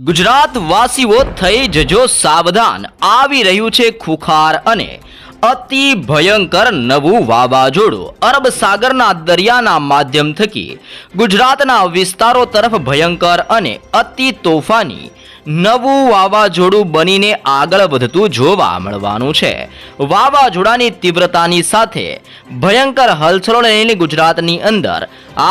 ગુજરાત વાસીઓ થઈ જજો સાવધાન. આવી રહ્યું છે ખુખાર અને અતિ ભયંકર નવું વાવાઝોડું. અરબ સાગરના દરિયાના માધ્યમ થકી ગુજરાતના વિસ્તારો તરફ ભયંકર અને અતિ તોફાની નવું વાવાઝોડું બનીને આગળ વધતું જોવા મળવાનું છે. વાવાઝોડાની તીવ્રતાની સાથે ભયંકર હલચલો લઈને ગુજરાતની અંદર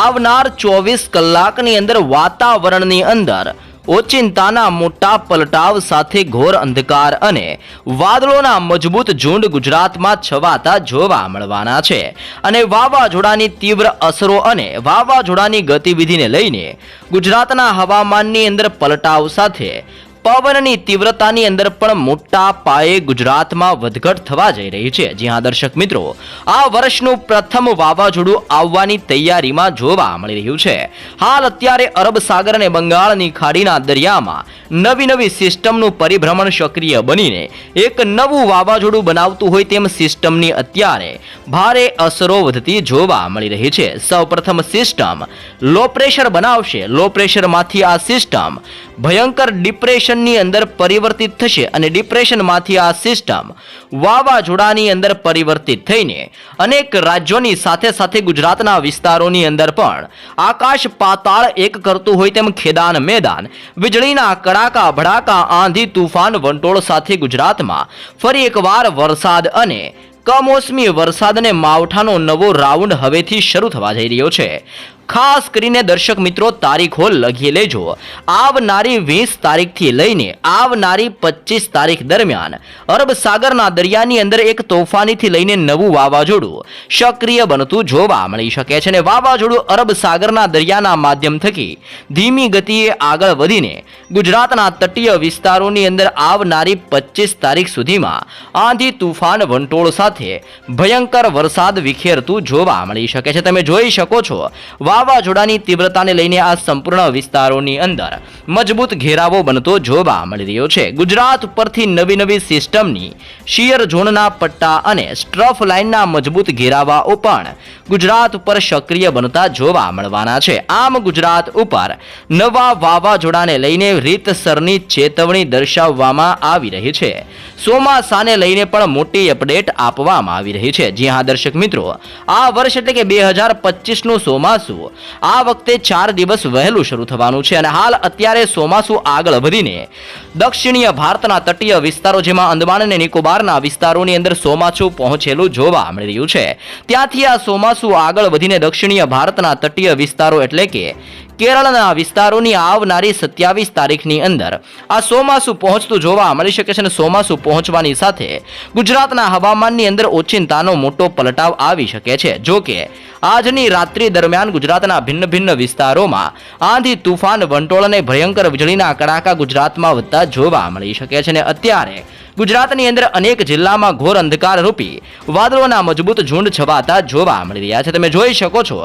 આવનાર ચોવીસ કલાકની અંદર વાતાવરણની અંદર ઓચિંતાના મોટા પલટાવ સાથે ઘોર અંધકાર અને વાદળોના મજબૂત ઝુંડ ગુજરાતમાં છવાતા જોવા મળવાના છે. અને વાવાઝોડાની તીવ્ર અસરો અને વાવાઝોડાની ગતિવિધિને લઈને ગુજરાતના હવામાનની અંદર પલટાવ સાથે પવનની તીવ્રતાની અંદર પણ મોટા પાયે ગુજરાતમાં વધઘટ થવા જઈ રહી છે. જ્યાં દર્શક મિત્રો, આ વર્ષનું પ્રથમ વાવાઝોડું આવવાની તૈયારીમાં જોવા મળી રહ્યું છે. હાલ અત્યારે અરબ સાગર અને બંગાળની ખાડીના દરિયામાં નવી નવી સિસ્ટમનું પરિભ્રમણ સક્રિય બનીને એક નવું વાવાઝોડું બનાવતું હોય તેમ સિસ્ટમની અત્યારે ભારે અસરો વધતી જોવા મળી રહી છે. સૌપ્રથમ સિસ્ટમ લો પ્રેશર બનાવશે. લો પ્રેશરમાંથી આ સિસ્ટમ ભયંકર ડિપ્રેશનની અંદર પરિવર્તિત થશે અને ડિપ્રેશનમાંથી આ સિસ્ટમ વાવાઝોડાની અંદર પરિવર્તિત થઈને અનેક રાજ્યોની સાથે સાથે ગુજરાતના વિસ્તારોની અંદર પણ આકાશ પાતાળ એક કરતું હોય તેમ ખેદાન મેદાન, વીજળીના કડાકા, ભડાકા, આંધી, તુફાન, વંટોળ સાથે ગુજરાતમાં ફરી એકવાર વરસાદ અને કમોસમી વરસાદને માવઠાનો નવો રાઉન્ડ હવેથી શરૂ થવા જઈ રહ્યો છે. ખાસ કરીને દર્શક મિત્રો, તારીખો લખી લેજો. આવનારી વીસ તારીખથી લઈને આવનારી પચીસ તારીખ દરમિયાન અરબ સાગરના દરિયાની અંદર એક તોફાનીથી લઈને નવું વાવાઝોડું સક્રિય બનતું જોવા મળી શકે છે અને વાવાઝોડું અરબ સાગરના દરિયાના માધ્યમ થકી ધીમી ગતિએ આગળ વધીને ગુજરાતના તટીય વિસ્તારોની અંદર આવનારી પચીસ તારીખ સુધીમાં આંધી તુફાન વંટોળ સાથે ભયંકર વરસાદ વિખેરતું જોવા મળી શકે છે. તમે જોઈ શકો છો વાવાઝોડાની તીવ્રતાને લઈને આ સંપૂર્ણ વિસ્તારોની અંદર મજબૂત ઘેરાવો બનતો જોવા મળી રહ્યો છે. ગુજરાત ઉપરથી નવી નવી સિસ્ટમની શિયર ઝોનના પટ્ટા અને સ્ટ્રફ લાઇનના મજબૂત ઘેરાવાઓ પણ ગુજરાત ઉપર સક્રિય બનતા જોવા મળવાના છે. આમ ગુજરાત ઉપર નવા વાવાઝોડાને લઈને રીતસરની ચેતવણી દર્શાવવામાં આવી રહી છે. ચોમાસાને લઈને પણ મોટી અપડેટ આપવામાં આવી રહી છે. જી હા, દર્શક મિત્રો, આ વર્ષ એટલે કે બે હજાર પચીસનું ચોમાસું આ વખતે ચાર દિવસ વહેલું શરૂ થવાનું છે અને હાલ અત્યારે ચોમાસું આગળ વધીને દક્ષિણીય ભારતના તટીય વિસ્તારો જેમાં અંદમાન અને નિકોબારના વિસ્તારોની અંદર ચોમાસું પહોંચેલું જોવા મળી રહ્યું છે. ત્યાંથી આ ચોમાસું આગળ વધીને દક્ષિણીય ભારતના તટીય વિસ્તારો એટલે કે કેરળના વિસ્તારોની આવનારી સત્યાવીસ તારીખની અંદર આ ચોમાસું પહોંચતું જોવા મળી શકે છે અને ચોમાસું પહોંચવાની સાથે ગુજરાતના હવામાનની અંદર ઓચિંતાનો મોટો પલટાવ આવી શકે છે. જો કે આજની રાત્રિ દરમિયાન ગુજરાતના ભિન્ન ભિન્ન વિસ્તારોમાં આંધી તુફાન વંટોળ અને ભયંકર વીજળીના કડાકા ગુજરાતમાં વધતા જોવા મળી શકે છે અને અત્યારે ગુજરાતની અંદર અનેક જિલ્લામાં ઘોર અંધકાર રૂપી વાદળોના મજબૂત ઝુંડ છવાતા જોવા મળી રહ્યા છે. તમે જોઈ શકો છો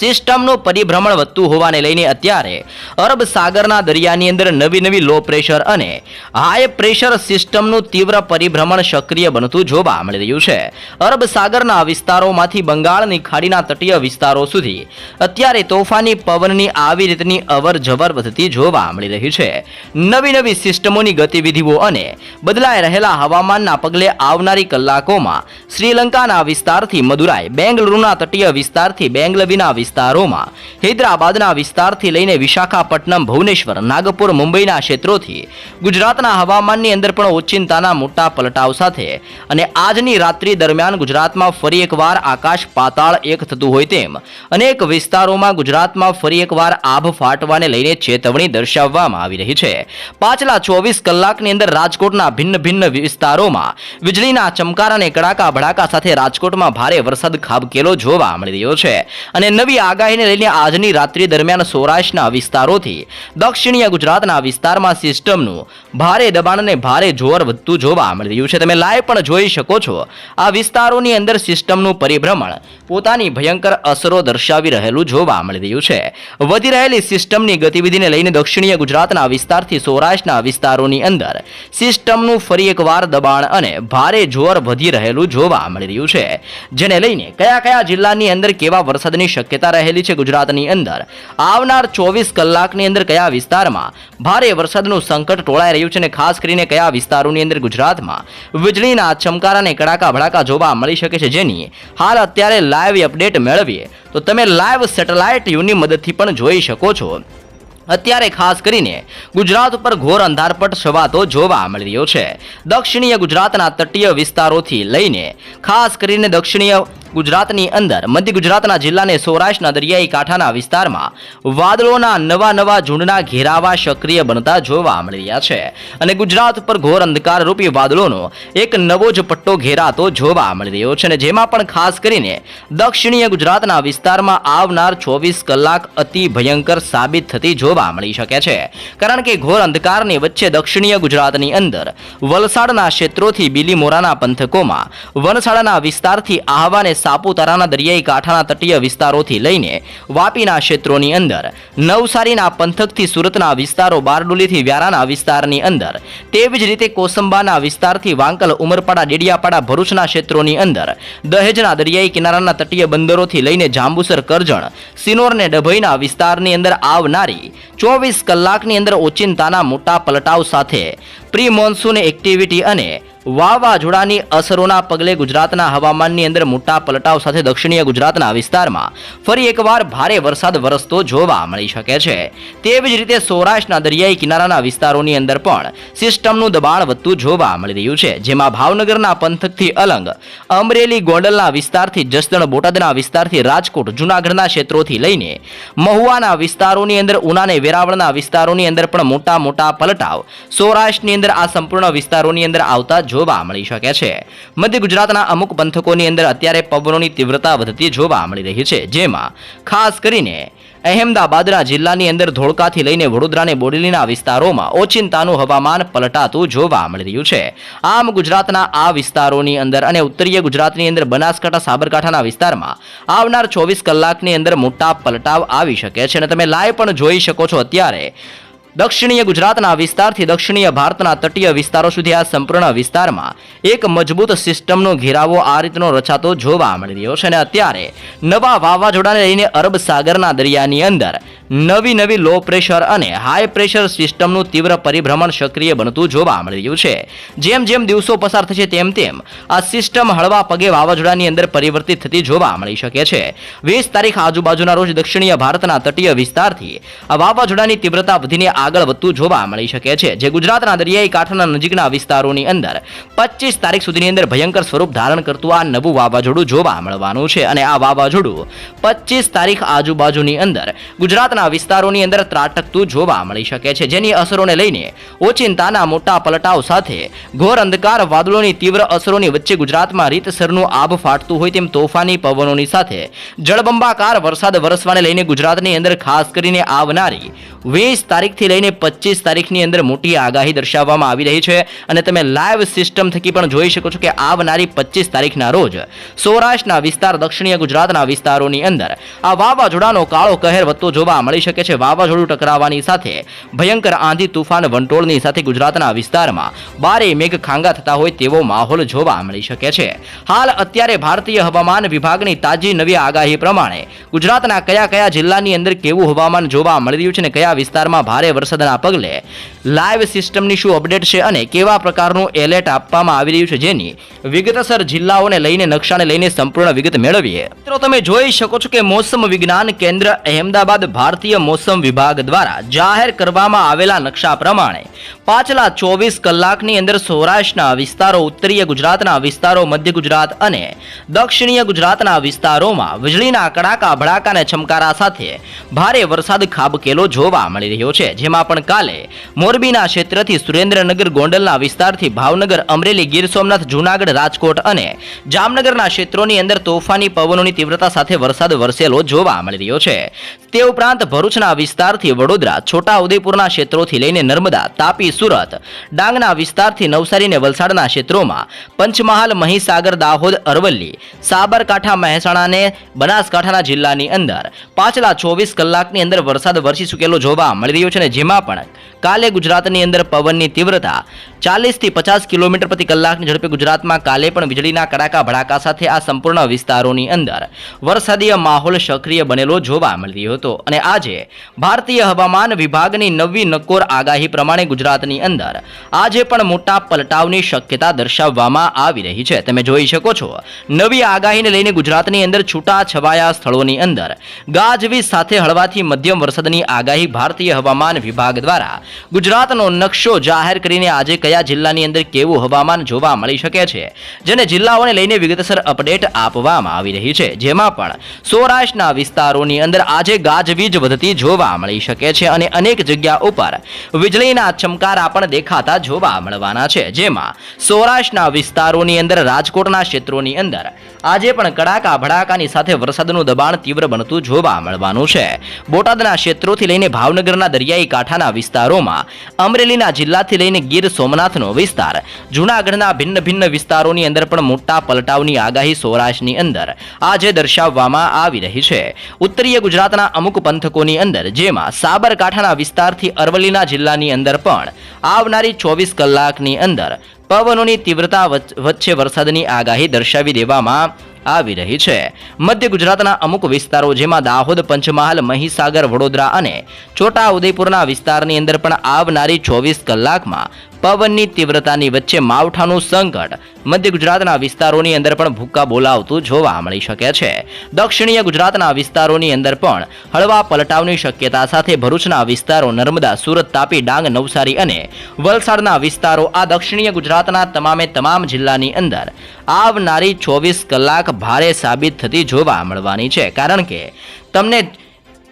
સિસ્ટમનું પરિભ્રમણ વધતું હોવાને લઈને અત્યારે અરબ સાગરના દરિયાની અંદર નવી નવી લો પ્રેશર અને હાઈ પ્રેશર સિસ્ટમનું તીવ્ર પરિભ્રમણ સક્રિય બનતું જોવા મળી રહ્યું છે. અરબ સાગરના વિસ્તારોમાંથી બંગાળની ખાડીના તટીય વિસ્તારો સુધી અત્યારે તોફાની પવનની આવી રીતની અવર જવર વધતી જોવા મળી રહી છે. નવી નવી સિસ્ટમોની ગતિવિધિઓ અને બદલાઈ રહેલા હવામાનના પગલે આવનારી કલાકોમાં શ્રીલંકાના વિસ્તારથી મદુરાઈ, બેંગલુરુના તટીય વિસ્તારથી બેંગલવીના વિસ્તારોમાં. હૈદરાબાદના વિસ્તારથી લઈને વિશાખાપટ્ટનમ, ભુવનેશ્વર, નાગપુર, મુંબઈના ક્ષેત્રોથી ગુજરાતના હવામાનની અંદર પણ ઓચિંતાના મોટા પલટાવ સાથે. અને આજની રાત્રિ દરમિયાન ગુજરાતમાં ફરી એકવાર આકાશ પાતાળ એક થતું હોય તેમ. અનેક વિસ્તારોમાં ગુજરાતમાં ફરી એકવાર આભ ફાટવાને લઈને ચેતવણી દર્શાવવામાં આવી રહી છે. પાછલા ચોવીસ કલાકની અંદર રાજકોટના ભિન્ન ભિન્ન વિસ્તારોમાં વીજળીના ચમકાર અને કડાકા ભડાકા સાથે રાજકોટમાં ભારે વરસાદ ખાબકેલો જોવા મળી રહ્યો છે. અને નવી આગાહીને લઈને આજની રાત્રિ દરમિયાન સૌરાષ્ટ્રના વિસ્તારોથી દક્ષિણીય ગુજરાતના વિસ્તારમાં સિસ્ટમનું ભારે દબાણ અને ભારે જોર વધતું જોવા મળી રહ્યું છે. તમે લાઈવ પણ જોઈ શકો છો. આ વિસ્તારોની અંદર સિસ્ટમનું પરિભ્રમણ પોતાની ભયંકર અસરો દર્શાવી રહેલું જોવા મળી રહ્યું છે. વધી રહેલી સિસ્ટમની ગતિવિધિને લઈને દક્ષિણીય ગુજરાતના વિસ્તારથી સૌરાષ્ટ્રના વિસ્તારોની અંદર સિસ્ટમનું ફરી એકવાર દબાણ અને ભારે જોર વધી રહેલું જોવા મળી રહ્યું છે. જેને લઈને કયા કયા જિલ્લાની અંદર કેવા વરસાદની શક્યતા શક્યતા રહેલી છે ગુજરાતની અંદર. આવનાર ચોવીસ કલાકની અંદર કયા વિસ્તારમાં ભારે વરસાદનું સંકટ ટોળાઈ રહ્યું છે અને ખાસ કરીને કયા વિસ્તારોની અંદર ગુજરાતમાં વીજળીના ચમકારા અને કડાકા ભડાકા જોવા મળી શકે છે જેની હાલ અત્યારે લાઈવ અપડેટ મેળવીએ. તો તમે લાઈવ સેટેલાઇટ યુની મદદથી પણ જોઈ શકો છો. અત્યારે ખાસ કરીને ગુજરાત ઉપર ઘોર અંધારપટ છવાતો જોવા મળી રહ્યો છે. દક્ષિણીય ગુજરાતના તટીય વિસ્તારોથી લઈને ખાસ કરીને દક્ષિણીય ગુજરાતની અંદર મધ્ય ગુજરાતના જિલ્લાને સૌરાષ્ટ્રના દરિયાઈ કાંઠાના વિસ્તારમાં વાદળોના નવા નવા ઝુંડના ઘેરાવા સક્રિય બનતા જોવા મળી રહ્યા છે. અને ગુજરાત ઉપર ઘોર અંધકાર વાદળોનો એક નવો જ પટ્ટો ઘેરાતો જોવા મળી રહ્યો છે અને જેમાં પણ ખાસ કરીને દક્ષિણીય ગુજરાતના વિસ્તારમાં આવનાર ચોવીસ કલાક અતિ ભયંકર સાબિત થતી જોવા મળી શકે છે. કારણ કે ઘોર અંધકારની વચ્ચે દક્ષિણીય ગુજરાતની અંદર વલસાડના ક્ષેત્રોથી બીલીમોરાના પંથકોમાં વનસાડાના વિસ્તારથી આહવા અને સાપુતારાના દરિયાઈ કાંઠાના તટીય વિસ્તારોથી લઈને વાપીના ક્ષેત્રોની અંદર, નવસારીના પંથકથી સુરતના વિસ્તારો, બારડોલીથી વ્યારાના વિસ્તારની અંદર, તેવી જ રીતે કોસંબાના વિસ્તારથી વાંકલ, ઉમરપાડા, ડેડિયાપાડા, ભરૂચના ક્ષેત્રોની અંદર, દહેજના દરિયાઈ કિનારાના તટીય બંદરોથી લઈને જાંબુસર, કરજણ સિનોર અને ડભોઈના વિસ્તારની અંદર આવનારી ચોવીસ કલાકની અંદર ઓચિંતાના મોટા પલટાવ સાથે પ્રી મોન્સૂન એક્ટિવિટી અને વાવાઝોડાની અસરોના પગલે ગુજરાતના હવામાનની અંદર મોટા પલટાવ સાથે દક્ષિણીય ગુજરાતના વિસ્તારમાં ફરી એકવાર ભારે વરસાદ વરસતો જોવા મળી શકે છે. તેવી જ રીતે સૌરાષ્ટ્રના દરિયાઈ કિનારાના વિસ્તારોની અંદર પણ સિસ્ટમનું દબાણ વધતું જોવા મળી રહ્યું છે. જેમાં ભાવનગરના પંથકથી અલંગ અમરેલી ગોંડલના વિસ્તારથી જસદણ, બોટાદના વિસ્તારથી રાજકોટ, જૂનાગઢના ક્ષેત્રોથી લઈને મહુવાના વિસ્તારોની અંદર ઉના અને વેરાવળના વિસ્તારોની અંદર પણ મોટા મોટા પલટાવ સૌરાષ્ટ્રની અંદર આ સંપૂર્ણ વિસ્તારોની અંદર આવતા જોવા મળી શકે છે. મધ્ય ગુજરાતના અમુક પંથકોની અંદર અત્યારે પવનોની તીવ્રતા વધતી જોવા મળી રહી છે. જેમાં ખાસ કરીને અહેમદાબાદના જિલ્લાની અંદર ધોળકાથી લઈને વડોદરાને બોડેલીના વિસ્તારોમાં ઓચિંતાનું હવામાન પલટાતું જોવા મળી રહ્યું છે. આમ ગુજરાતના આ વિસ્તારોની અંદર અને ઉત્તરીય ગુજરાતની અંદર બનાસકાંઠા, સાબરકાંઠાના વિસ્તારમાં આવનાર ચોવીસ કલાકની અંદર મોટા પલટાવ આવી શકે છે અને તમે લાઈવ પણ જોઈ શકો છો અત્યારે. દક્ષિણીય ગુજરાતના વિસ્તારથી દક્ષિણીય ભારતના તટીય વિસ્તારો સુધી આ સંપૂર્ણ વિસ્તારમાં એક મજબૂત સિસ્ટમનો ઘેરાવો આ રીતનો રચાતો જોવા મળી રહ્યો છે અને અત્યારે નવા વાવાઝોડાને લઈને અરબ સાગરના દરિયાની અંદર નવી નવી લો પ્રેશર અને હાઈ પ્રેશર સિસ્ટમનું તીવ્ર પરિભ્રમણ સક્રિય બનતું જોવા મળી રહ્યું છે. જેમ જેમ દિવસો પસાર થશે તેમ તેમ આ સિસ્ટમ હળવા પગે વાવાઝોડાની અંદર પરિવર્તિત થતી જોવા મળી શકે છે. વીસ તારીખ આજુબાજુના રોજ દક્ષિણીય ભારતના તટીય વિસ્તારથી આ વાવાઝોડાની તીવ્રતા વધીને આગળ વધતું જોવા મળી શકે છે. જે ગુજરાતના દરિયાઈ કાંઠાના નજીકના વિસ્તારોની અંદર પચીસ તારીખ સુધીની અંદર ભયંકર સ્વરૂપ ધારણ કરતું આ નવું વાવાઝોડું જોવા મળવાનું છે. અને આ વાવાઝોડું પચીસ તારીખ આજુબાજુની અંદર ગુજરાતના વિસ્તારોની અંદર ત્રાટકતું જોવા મળી શકે છે. જેની અસરોને લઈને ઓચિંતાના મોટા પલટાવ સાથે ઘોર અંધકાર, વાદળોની તીવ્ર અસરોની વચ્ચે ગુજરાતમાં રીતસરનું આભ ફાટતું હોય તેમ તોફાની પવનોની સાથે જળબંબાકાર વરસાદ વરસવાને લઈને ગુજરાતની અંદર ખાસ કરીને આવનારી વીસ તારીખથી લઈને પચીસ તારીખની અંદર મોટી આગાહી દર્શાવવામાં આવી રહી છે અને તમે લાઈવ સિસ્ટમ થકી પણ જોઈ શકો છો કે આવનારી પચીસ તારીખના રોજ સૌરાષ્ટ્રના વિસ્તાર, દક્ષિણીય ગુજરાતના વિસ્તારોની અંદર આ વાવાઝોડાનો કાળો કહેર વધતો જોવા મળી શકે છે. વાવાઝોડું ટકરાવવાની સાથે ભયંકર આંધી તુફાન વંટોળની સાથે ગુજરાતના વિસ્તારમાં બારે મેઘ ખાંગા થતા હોય તેવો માહોલ જોવા મળી શકે છે. હાલ અત્યારે ભારતીય હવામાન વિભાગની તાજી નવી આગાહી પ્રમાણે ગુજરાતના કયા કયા જિલ્લાની અંદર કેવું હવામાન જોવા મળી રહ્યું છે અને કયા વિસ્તારમાં ભારે વરસાદના પગલે લાઈવ સિસ્ટમની શું અપડેટ છે અને કેવા પ્રકારનું એલર્ટ આપવામાં આવી રહ્યું છે જેની વિગતસર જિલ્લાઓને લઈને નકશાને લઈને સંપૂર્ણ વિગત મેળવીએ. મિત્રો, તમે જોઈ શકો છો કે મોસમ વિજ્ઞાન કેન્દ્ર અહેમદાબાદ ભારતીય મોસમ વિભાગ દ્વારા જાહેર કરવામાં આવેલા નકશા પ્રમાણે પાછલા ચોવીસ કલાકની અંદર સૌરાષ્ટ્રના વિસ્તારો, ઉત્તરીય ગુજરાતના વિસ્તારો, મધ્ય ગુજરાત અને દક્ષિણીય ગુજરાતના વિસ્તારોમાં વીજળીના કડાકા ભડાકા અને છમકારા સાથે ભારે વરસાદ ખાબકેલો જોવા મળી રહ્યો છે. જેમાં પણ કાલે મોરબીના ક્ષેત્રથી સુરેન્દ્રનગર ગોંડલના વિસ્તારથી ભાવનગર, અમરેલી, ગીર સોમનાથ, જૂનાગઢ, રાજકોટ અને જામનગરના ક્ષેત્રોની અંદર તોફાની પવનોની તીવ્રતા સાથે વરસાદ વરસેલો જોવા મળી રહ્યો છે. તે ઉપરાંત ભરૂચના વિસ્તારથી વડોદરા, છોટાઉદેપુરના ક્ષેત્રોથી લઈને નર્મદા, તાપી, સુરત, ડાંગના વિસ્તારથી નવસારી અને વલસાડના ક્ષેત્રોમાં પંચમહાલ, મહીસાગર, દાહોદ, અરવલ્લી, સાબરકાંઠા, મહેસાણા અને બનાસકાંઠાના જિલ્લાની અંદર પાછલા ચોવીસ કલાકની અંદર વરસાદ વરસી ચૂકેલો જોવા મળી રહ્યો છે અને જેમાં પણ કાલે ગુજરાતની અંદર પવનની તીવ્રતા ચાલીસથી પચાસ કિલોમીટર પ્રતિ કલાકની ઝડપે ગુજરાતમાં કાલે પણ વીજળીના કડાકા ભડાકા સાથે આ સંપૂર્ણ વિસ્તારોની અંદર વરસાદીય માહોલ સક્રિય બનેલો જોવા મળી હતો. અને આજે ભારતીય હવામાન વિભાગની નવી નક્કોર આગાહી પ્રમાણે ગુજરાતની અંદર આજે પણ મોટા પલટાવની શક્યતા દર્શાવવામાં આવી રહી છે. તમે જોઈ શકો છો, નવી આગાહીને લઈને ગુજરાતની અંદર છૂટા છવાયા સ્થળોની અંદર ગાજવીજ સાથે હળવાથી મધ્યમ વરસાદની આગાહી ભારતીય હવામાન વિભાગ દ્વારા ગુજરાતનો નકશો જાહેર કરીને આજે કયા જિલ્લાની અંદર કેવું હવામાન જોવા મળી શકે છે, જેને જિલ્લાઓને લઈને વિગતસર અપડેટ આપવામાં આવી રહી છે, જેમાં પણ સૌરાષ્ટ્રના વિસ્તારોની અંદર આજે ગાજવીજ વધતી જોવા મળી શકે છે અને અનેક જગ્યા ઉપર વીજળીના ચમકારા પણ દેખાતા જોવા મળવાના છે, જેમાં સૌરાષ્ટ્રના વિસ્તારોની અંદર રાજકોટના ક્ષેત્રોની અંદર આજે પણ કડાકા ભડાકાની સાથે વરસાદનું દબાણ તીવ્ર બનતું જોવા મળવાનું છે. બોટાદના ક્ષેત્રોથી લઈને ભાવનગરના દરિયાઈ કાંઠાના વિસ્તારોમાં અમરેલીના જિલ્લાથી લઈને ગીર સોમનાથનો વિસ્તાર, જૂનાગઢના ભિન્ન ભિન્ન વિસ્તારોની અંદર પણ મોટા પલટાવની આગાહી સૌરાષ્ટ્રની અંદર આજે દર્શાવવામાં આવી રહી છે. ઉત્તરીય ગુજરાતના અમુક પંથકોની અંદર, જેમાં સાબરકાંઠાના વિસ્તારથી અરવલ્લીના જિલ્લાની અંદર પણ આવનારી ચોવીસ કલાકની અંદર પવનોની તીવ્રતા વચ્ચે વરસાદની આગાહી દર્શાવી દેવામાં આવી રહી છે. મધ્ય ગુજરાતના અમુક વિસ્તારો જેમાં દાહોદ, પંચમહાલ, મહીસાગર, વડોદરા અને છોટા ઉદયપુરના વિસ્તારની અંદર પણ આવનારી ચોવીસ કલાકમાં પવનની તીવ્રતાની વચ્ચે માવઠાનું સંકટ. મધ્ય ગુજરાતના વિસ્તારોની અંદર પણ ભૂક્કા બોલાવતું જોવા મળી શકે છે. દક્ષિણીય ગુજરાતના વિસ્તારોની અંદર પણ હળવા પલટાવની શક્યતા સાથે ભરૂચના વિસ્તારો નર્મદા, સુરત, તાપી, ડાંગ, નવસારી અને વલસાડના વિસ્તારો આ દક્ષિણીય ગુજરાતના તમામે તમામ જિલ્લાની અંદર આવનારી ચોવીસ કલાક ભારે સાબિત થતી જોવા મળવાની છે. કારણ કે તમને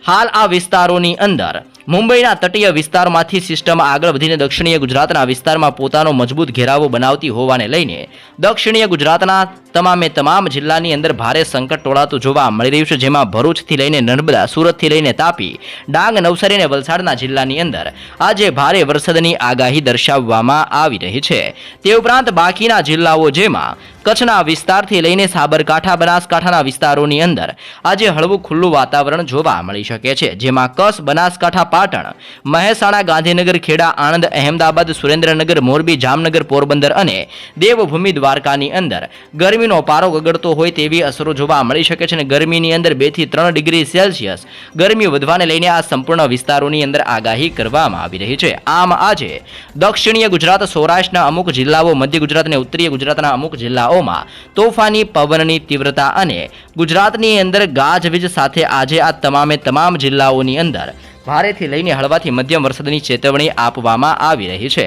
હાલ આ વિસ્તારોની અંદર મુંબઈના તટીય વિસ્તારમાંથી સિસ્ટમ આગળ વધીને દક્ષિણીય ગુજરાતના વિસ્તારમાં પોતાનો મજબૂત ઘેરાવો બનાવતી હોવાને લઈને દક્ષિણીય ગુજરાતના તમામે તમામ જિલ્લાની અંદર ભારે સંકટ ટોળાતું જોવા મળી રહ્યું છે, જેમાં ભરૂચથી લઈને નર્મદા, સુરતથી લઈને તાપી, ડાંગ, નવસારી અને વલસાડના જિલ્લાની અંદર આજે ભારે વરસાદની આગાહી દર્શાવવામાં આવી રહી છે. તે ઉપરાંત બાકીના જિલ્લાઓ જેમાં કચ્છના વિસ્તારથી લઈને સાબરકાંઠા, બનાસકાંઠાના વિસ્તારોની અંદર આજે હળવું ખુલ્લું વાતાવરણ જોવા મળી શકે છે, જેમાં કચ્છ બનાસકાંઠા પાટણ, મહેસાણા, ગાંધીનગર, ખેડા, આણંદ, અહેમદાબાદ, સુરેન્દ્રનગર, મોરબી, જામનગર, પોરબંદર અને દેવભૂમિ દ્વારકાની અંદર ગરમીનો પારો ગગડતો હોય તેવી અસરો જોવા મળી શકે છે અને ગરમીની અંદર બેથી ત્રણ ડિગ્રી સેલ્સિયસ ગરમી વધવાને લઈને આ સંપૂર્ણ વિસ્તારોની અંદર આગાહી કરવામાં આવી રહી છે. આમ આજે દક્ષિણીય ગુજરાત, સૌરાષ્ટ્રના અમુક જિલ્લાઓ, મધ્ય ગુજરાત અને ઉત્તરીય ગુજરાતના અમુક જિલ્લાઓમાં તોફાની પવનની તીવ્રતા અને ગુજરાતની અંદર ગાજવીજ સાથે આજે આ તમામે તમામ જિલ્લાઓની અંદર ભારેથી લઈને હળવાથી મધ્યમ વરસાદની ચેતવણી આપવામાં આવી રહી છે.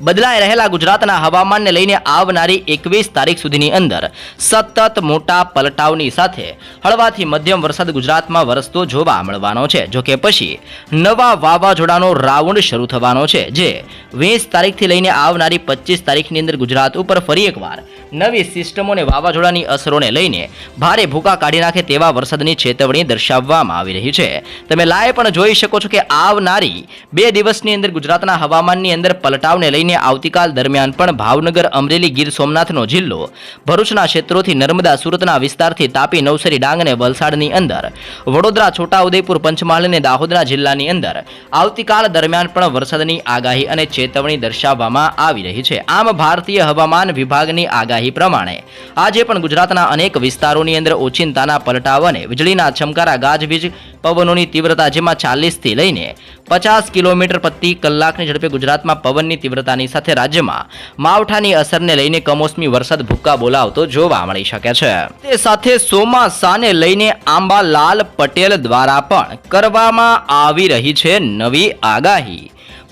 બદલાઈ રહેલા ગુજરાતના હવામાનને લઈને આવનારી એકવીસ તારીખ સુધીની અંદર સતત મોટા પલટાવની સાથે હળવાથી મધ્યમ વરસાદ ગુજરાતમાં વરસતો જોવા મળવાનો છે. જોકે પછી નવા વાવાઝોડાનો રાઉન્ડ શરૂ થવાનો છે, જે વીસ તારીખથી લઈને આવનારી પચીસ તારીખની અંદર ગુજરાત ઉપર ફરી એકવાર નવી સિસ્ટમોને વાવાઝોડાની અસરોને લઈને ભારે ભૂકા કાઢી નાખે તેવા વરસાદની ચેતવણી દર્શાવવામાં આવી રહી છે. તમે લાઈવ પણ જોઈ શકો છો કે આવનારી બે દિવસની અંદર ગુજરાતના હવામાનની અંદર પલટાવને લઈને આવતીકાલ દરમિયાન પણ ભાવનગર અમરેલી ગીર સોમનાથનો જિલ્લો. ભરૂચના ક્ષેત્રોથી નર્મદા સુરતના વિસ્તારથી તાપી નવસારી ડાંગ અને વલસાડની અંદર. વડોદરા છોટાઉદેપુર પંચમહાલ અને દાહોદના જિલ્લાની અંદર. આવતીકાલ દરમિયાન પણ વરસાદની આગાહી અને ચેતવણી દર્શાવવામાં આવી રહી છે. આમ ભારતીય હવામાન વિભાગની આગાહી પ્રમાણે આજે પણ ગુજરાતના અનેક વિસ્તારોની અંદર ઓચિંતાના પલટાવ અને વીજળીના છમકારા ગાજવીજ પવનોની તીવ્રતા જેમાં ચાલીસથી લઈને પચાસ કિલોમીટર પ્રતિ કલાકની ઝડપે ગુજરાતમાં પવનની તીવ્રતાની સાથે રાજ્યમાં માવઠાની અસરને લઈને કમોસમી વરસાદ ભૂક્કા બોલાવતો જોવા મળી શકે છે. તે સાથે ચોમાસાને લઈને આંબાલાલ પટેલ દ્વારા પણ કરવામાં આવી રહી છે નવી આગાહી.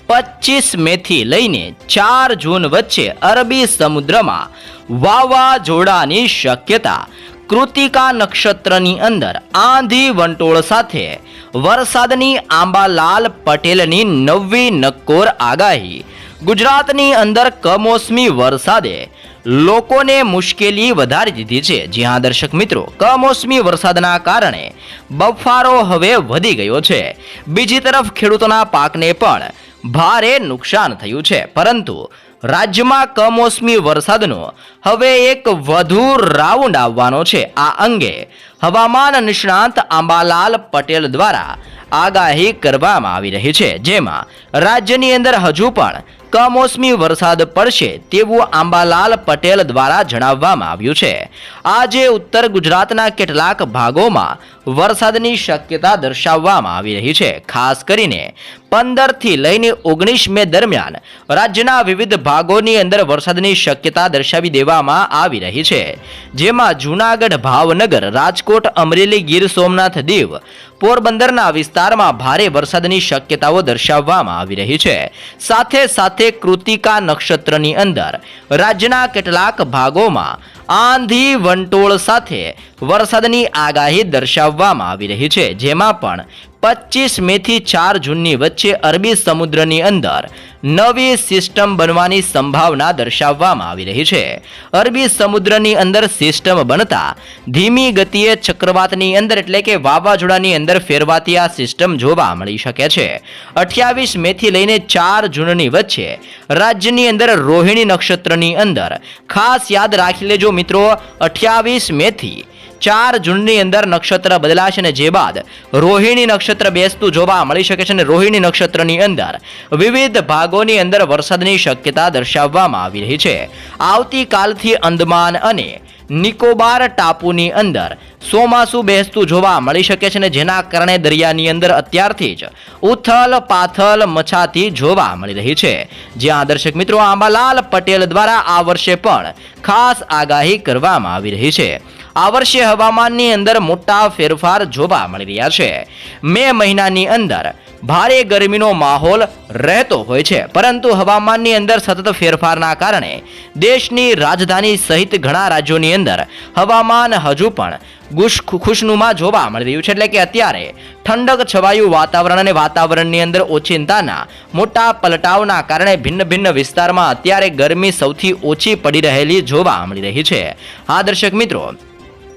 પચીસ મેથી લઈને ચાર જૂન વચ્ચે અરબી સમુદ્રમાં વાવાઝોડાની શક્યતા કૃતિકા નક્ષત્રની અંદર આંધી વંટોળ સાથે વરસાદની આંબાલાલ પટેલની નવી નક્કોર આગાહી. ગુજરાતની અંદર કમોસમી વરસાદે લોકોને મુશ્કેલી વધારી દીધી છે. જ્યાં દર્શક મિત્રો, કમોસમી વરસાદના કારણે બફારો હવે વધી ગયો છે. બીજી તરફ ખેડૂતોના પાકને પણ ભારે નુકસાન થયું છે. પરંતુ રાજ્યમાં કમોસમી વરસાદનો હવે એક વધુ રાઉન્ડ આવવાનો છે આ અંગે હવામાન નિષ્ણાંત આંબાલાલ પટેલ દ્વારા આગાહી કરવામાં આવી રહી છે. જેમાં રાજ્યની અંદર હજુ પણ કમોસમી વરસાદ પડશે તેવું આંબાલાલ પટેલ દ્વારા જણાવવામાં આવ્યું છે. આજે ઉત્તર ગુજરાતના કેટલાક ભાગોમાં વરસાદની શક્યતા દર્શાવવામાં આવી રહી છે. ખાસ કરીને પંદરથી લઈને ઓગણીસ મે દરમિયાન રાજ્યના વિવિધ ભાગોની અંદર વરસાદની શક્યતા દર્શાવી દેવામાં આવી રહી છે. જેમાં જૂનાગઢ, ભાવનગર, રાજકોટ, અમરેલી, ગીર સોમનાથ દીવ, પોરબંદરના વિસ્તારમાં ભારે વરસાદની શક્યતાઓ દર્શાવવામાં આવી રહી છે. સાથે સાથે કૃતિકા નક્ષત્રની અંદર રાજ્યના કેટલાક ભાગોમાં આંધી વંટોળ સાથે વરસાદની આગાહી દર્શાવવામાં આવી રહી છે, જેમાં પણ પચીસ મેથી ચાર જૂનની વચ્ચે અરબી સમુદ્રની અંદર નવી સિસ્ટમ બનવાની સંભાવના દર્શાવવામાં આવી રહી છે. અરબી સમુદ્રની અંદર સિસ્ટમ બનતા ધીમી ગતિએ ચક્રવાતની અંદર એટલે કે વાવાઝોડાની અંદર ફેરવાતી આ સિસ્ટમ જોવા મળી શકે છે. અઠ્યાવીસ મેથી લઈને ચાર જૂનની વચ્ચે રાજ્યની અંદર રોહિણી નક્ષત્રની અંદર ખાસ યાદ રાખી લેજો મિત્રો, અઠ્યાવીસ મેથી ચાર જૂનની અંદર નક્ષત્ર બદલાશે અને જે બાદ રોહિણી નક્ષત્ર બેસતું જોવા મળી શકે છે અને રોહિણી નક્ષત્રની અંદર વિવિધ ભાગોની અંદર વરસાદની શક્યતા દર્શાવવામાં આવી રહી છે. આવતીકાલથી અંદમાન અને નિકોબાર ટાપુની અંદર સોમાસું બેસતું જોવા મળી શકે છે અને જેના કારણે દરિયાની અંદર અત્યારથી જ ઉથલ પાથલ મચાતી જોવા મળી રહી છે. જ્યાં દર્શક મિત્રો આંબાલાલ પટેલ દ્વારા આ વર્ષે પણ ખાસ આગાહી કરવામાં આવી રહી છે. આ વર્ષે હવામાનની અંદર મોટા ફેરફાર જોવા મળી રહ્યા છે. મે મહિનાની અંદર ભારે ગરમીનો માહોલ રહેતો હોય છે, પરંતુ હવામાનની અંદર સતત ફેરફારના કારણે દેશની રાજધાની સહિત ઘણા રાજ્યોની અંદર હવામાન હજુ પણ ગુશ ખુશનુમા જોવા મળી રહ્યું છે. એટલે કે અત્યારે ઠંડક છવાયું વાતાવરણ અને વાતાવરણની અંદર ઓચિંતાના મોટા પલટાવના કારણે ભિન્ન ભિન્ન વિસ્તારમાં અત્યારે ગરમી સૌથી ઓછી પડી રહેલી જોવા મળી રહી છે. હા, દર્શક મિત્રો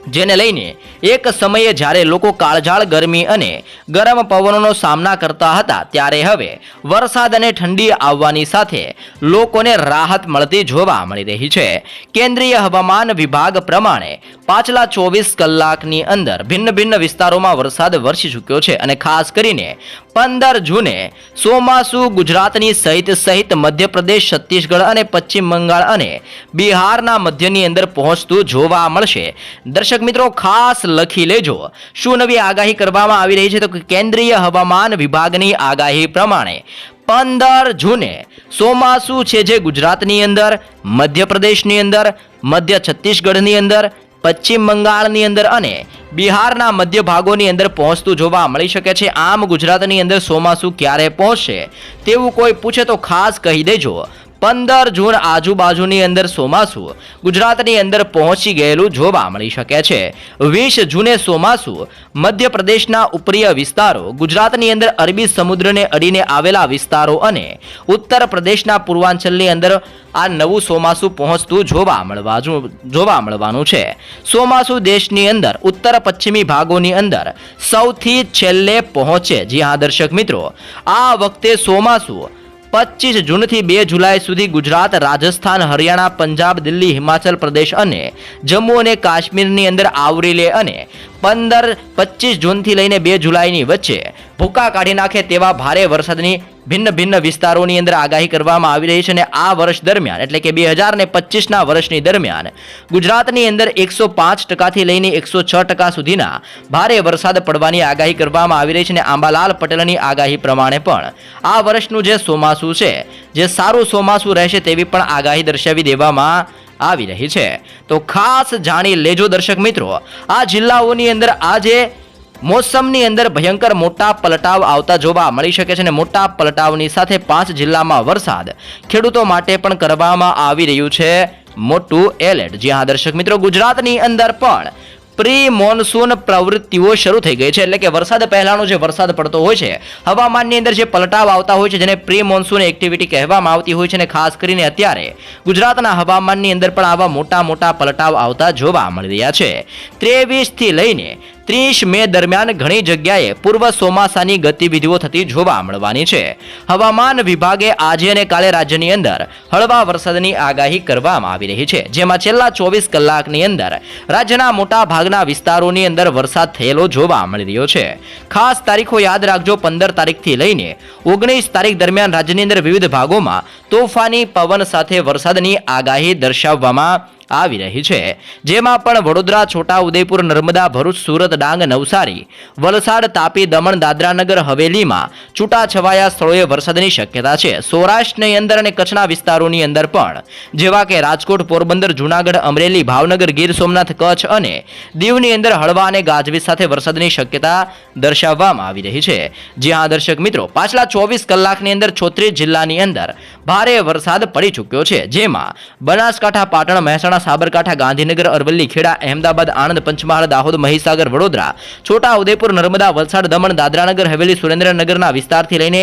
જેને લઈને એક સમયે જ્યારે લોકો કાળઝાળ, ગરમી અને ગરમ પવનોનો સામના કરતા હતા, ત્યારે હવે વરસાદ અને ઠંડી આવવાની સાથે લોકોને રાહત મળતી જોવા મળી રહી છે. કેન્દ્રીય હવામાન વિભાગ પ્રમાણે પાછલા ચોવીસ કલાકની અંદર ભિન્ન ભિન્ન વિસ્તારોમાં વરસાદ વરસી ચૂક્યો છે અને ખાસ કરીને પંદર જૂને સોમાસુ ગુજરાતની સહિત સહિત મધ્યપ્રદેશ, છત્તીસગઢ અને પશ્ચિમ બંગાળ અને બિહારના મધ્યની અંદર પહોંચતું જોવા મળશે. દર્શક મિત્રો, ખાસ લખી લેજો. શું નવી આગાહી કરવામાં આવી રહી છે તો કેન્દ્રીય હવામાન વિભાગની આગાહી પ્રમાણે પંદર જૂને ચોમાસુ છે જે ગુજરાતની અંદર, મધ્યપ્રદેશની અંદર, મધ્ય છત્તીસગઢની અંદર, પશ્ચિમ બંગાળની અંદર અને બિહારના મધ્ય ભાગોની અંદર પહોંચતું જોવા મળી શકે છે. આમ ગુજરાતની અંદર ચોમાસું ક્યારે પહોંચશે તેવું કોઈ પૂછે તો ખાસ કહી દેજો. પંદર જૂન આજુબાજુની અંદર ચોમાસું ગુજરાતની અંદર પહોંચી ગયેલું જોવા મળી શકે છે. વીસ જૂને ચોમાસું મધ્યપ્રદેશના ઉપરીય વિસ્તારો ગુજરાતની અંદર અરબી સમુદ્રને અડીને આવેલા વિસ્તારો અને ઉત્તર પ્રદેશના પૂર્વાંચલની અંદર આ નવું ચોમાસું પહોંચતું જોવા મળવા જોવા મળવાનું છે. ચોમાસું દેશની અંદર ઉત્તર પશ્ચિમી ભાગોની અંદર સૌથી છેલ્લે પહોંચે. જી હા, દર્શક મિત્રો, આ વખતે ચોમાસું પચીસ જૂનથી બે જુલાઈ સુધી ગુજરાત, રાજસ્થાન, હરિયાણા, પંજાબ, દિલ્હી, હિમાચલ પ્રદેશ અને જમ્મુ અને કાશ્મીરની અંદર આવરી લે અને પંદર, પચીસ જૂનથી લઈને બે જુલાઈની વચ્ચે ભૂકા કાઢી નાખે તેવા ભારે વરસાદની ભિન્ન ભિન્ન વિસ્તારોની અંદર આગાહી કરવામાં આવી રહી છે અને આ વર્ષ દરમિયાન, એટલે કે બે હજાર ને પચીસના વર્ષની દરમિયાન, ગુજરાતની અંદર એકસો પાંચ ટકાથી લઈને એકસો છ ટકા સુધીના ભારે વરસાદ પડવાની આગાહી કરવામાં આવી રહી છે અને આંબાલાલ પટેલની આગાહી પ્રમાણે પણ આ વર્ષનું જે ચોમાસું છે, જે સારું ચોમાસું રહેશે તેવી પણ આગાહી દર્શાવી દેવામાં આવી રહી છે. તો ખાસ જાણી લેજો દર્શક મિત્રો, આ જિલ્લાઓની અંદર આજે મોસમની અંદર ભયંકર મોટા પલટાવ આવતા જોવા મળી શકે છે અને મોટા પલટાવની સાથે પાંચ જિલ્લામાં વરસાદ ખેડૂતો માટે પણ કરવામાં આવી રહ્યું છે મોટું એલર્ટ. જી હા, દર્શક મિત્રો, ગુજરાતની અંદર પણ પ્રી મોન્સૂન પ્રવૃત્તિઓ શરૂ થઈ ગઈ છે એટલે કે વરસાદ પહેલાનો જે વરસાદ પડતો હોય છે, હવામાનની અંદર જે પલટાવ આવતા હોય છે, જેને પ્રી મોન્સૂન એક્ટિવિટી કહેવામાં આવતી હોય છે અને ખાસ કરીને અત્યારે ગુજરાતના હવામાનની અંદર પણ આવા મોટા મોટા પલટાવ આવતા જોવા મળી રહ્યા છે. ત્રેવીસથી લઈને ત્રીસ મે દરમિયાન ઘણી જગ્યાએ પૂર્વ ચોમાસાની ગતિવિધિઓ થતી જોવા મળવાની છે. હવામાન વિભાગે આજે અને કાલે રાજ્યની અંદર હળવા વરસાદની આગાહી કરવામાં આવી રહી છે. જેમાં છેલ્લા ચોવીસ કલાકની અંદર રાજ્યના મોટા ભાગના વિસ્તારોની અંદર વરસાદ થયેલો જોવા મળી રહ્યો છે. ખાસ તારીખો યાદ રાખજો, પંદર તારીખથી લઈને ઓગણીસ તારીખ દરમિયાન રાજ્યની અંદર વિવિધ ભાગોમાં તોફાની પવન સાથે વરસાદની આગાહી દર્શાવવામાં આવી રહી છે. જેમાં પણ વડોદરા છોટા નર્મદા, ભરૂચ, સુરત, ડાંગ, નવસારી, વલસાડ, તાપી, દમણ, દાદરાનગર, હવેલીમાં છૂટાછવાયા સ્થળોએ વરસાદની શક્યતા છે. સૌરાષ્ટ્રની અંદર અને કચ્છના વિસ્તારોની અંદર પણ, જેવા કે રાજકોટ, પોરબંદર, જૂનાગઢ, અમરેલી, ભાવનગર, ગીર સોમનાથ, કચ્છ અને દીવની અંદર હળવા અને ગાજવીજ સાથે વરસાદની શક્યતા દર્શાવવામાં આવી રહી છે. જ્યાં દર્શક મિત્રો, પાછલા ચોવીસ કલાકની અંદર છોત્રીસ જિલ્લાની અંદર ભારે વરસાદ પડી ચૂક્યો છે. જેમાં બનાસકાંઠા, પાટણ, મહેસાણા સાબરકાંઠા, ગાંધીનગર, અરવલ્લી, ખેડા, અહેમદાબાદ, આણંદ, પંચમહાલ, દાહોદ, મહીસાગર, વડોદરા, છોટા ઉદેપુર, નર્મદા, વલસાડ, દમણ, દાદરાનગર, હવેલી, સુરેન્દ્રનગરના વિસ્તારથી લઈને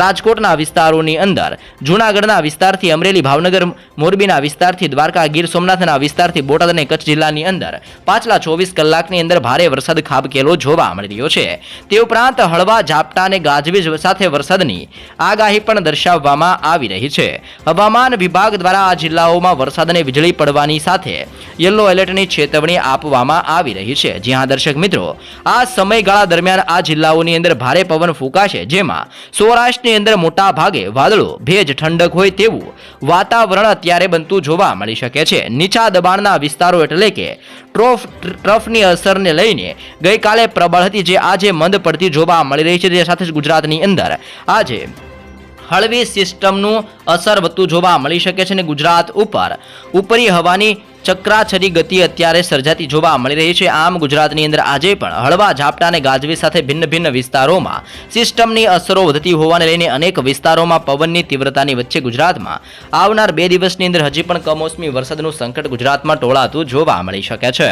રાજકોટના વિસ્તારોની અંદર, જૂનાગઢના વિસ્તારથી અમરેલી, ભાવનગર, મોરબીના વિસ્તારથી દ્વારકા, ગીર સોમનાથના વિસ્તારથી બોટાદ અને કચ્છ જિલ્લાની અંદર પાછલા ચોવીસ કલાકની અંદર ભારે વરસાદ ખાબકેલો જોવા મળી રહ્યો છે. તે ઉપરાંત હળવા ઝાપટા અને ગાજવીજ સાથે વરસાદની આગાહી પણ દર્શાવવામાં આવી રહી છે. હવામાન વિભાગ દ્વારા આ જિલ્લાઓમાં વરસાદ અને વીજળી પડવાની સાથે યલો એલર્ટની ચેતવણી આપવામાં આવી રહી છે. જ્યાં દર્શક મિત્રો, આ સમયગાળા દરમિયાન આ જિલ્લાઓની અંદર ભારે પવન ફૂંકાશે, જેમાં સૌરાષ્ટ્રની અંદર મોટા ભાગે વાદળો, ભેજ ઠંડક હોય તેવું વાતાવરણ અત્યારે બનતું જોવા મળી શકે છે. નીચા દબાણના વિસ્તારો એટલે કે ટ્રોફ, ટ્રફની અસરને લઈને ગઈકાલે પ્રબળ હતી, જે આજે મંદ પડતી જોવા મળી રહી છે. તે સાથે જ ગુજરાતની અંદર આજે હળવી સિસ્ટમનું અસર વધતું જોવા મળી શકે છે અને ગુજરાત ઉપર. ઉપરી હવાની ચક્રાછરી ગતિ અત્યારે સર્જાતી જોવા મળી રહી છે. આમ ગુજરાતની અંદર આજે પણ હળવા ઝાપટા અને ગાજવી સાથે ભિન્ન ભિન્ન વિસ્તારોમાં સિસ્ટમની અસરો વધતી હોવાને લઈને અનેક વિસ્તારોમાં પવનની તીવ્રતાની વચ્ચે ગુજરાતમાં આવનાર બે દિવસની અંદર હજી પણ કમોસમી વરસાદનું સંકટ ગુજરાતમાં ટોળાતું જોવા મળી શકે છે.